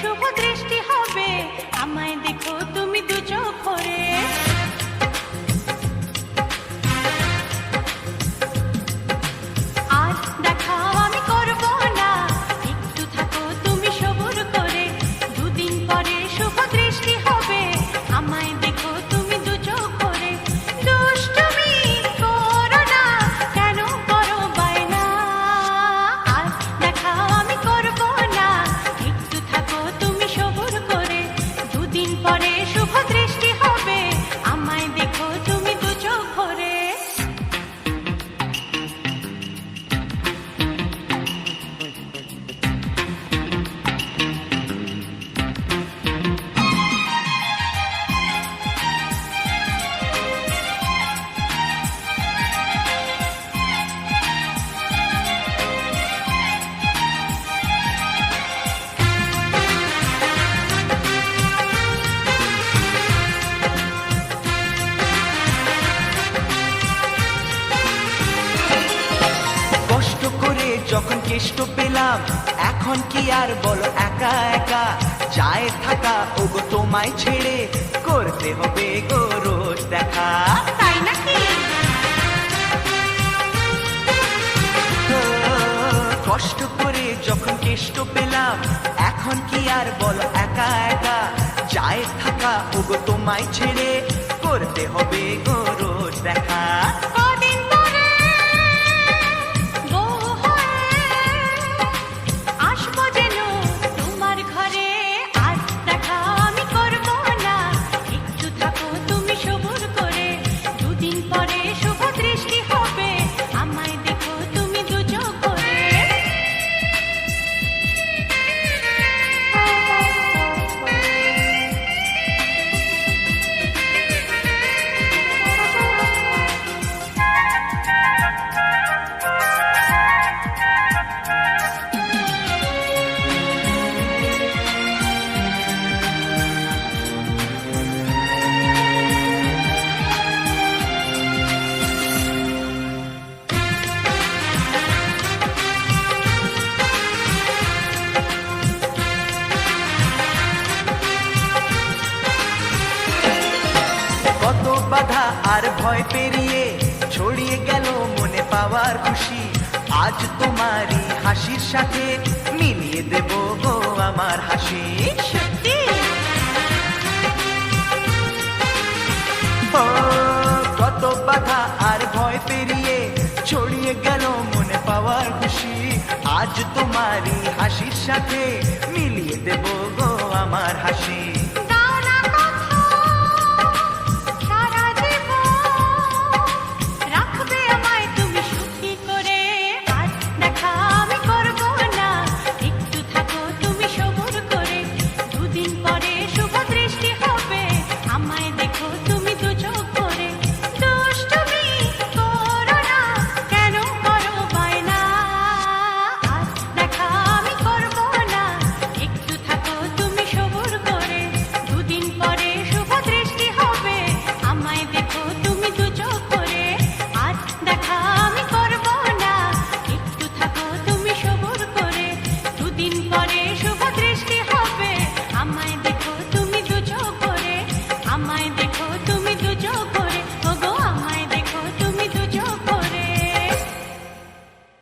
শুভ কেষ্ট পেলাম। এখন কি আর বলো একা একা? যায় থাকা ওগো তোমায় ছেড়ে করতে হবে গো রোজ দেখা। তাই নাকি? কষ্ট করে যখন কেষ্ট পেলাম এখন কি আর বলো একা একা? যায় থাকা ওগো তোমায় ছেড়ে করতে হবে গো রোজ দেখা। বাধা আর ভয় পেরিয়ে ছড়িয়ে গেল মনে পাওয়ার খুশি। আজ তোমারই হাসির সাথে মিলিয়ে দেব গো আমার হাসি। সত্যি? কত বাধা আর ভয় পেরিয়ে ছড়িয়ে গেল মনে পাওয়ার খুশি। আজ তোমারই হাসির সাথে মিলিয়ে দেব গো আমার হাসি।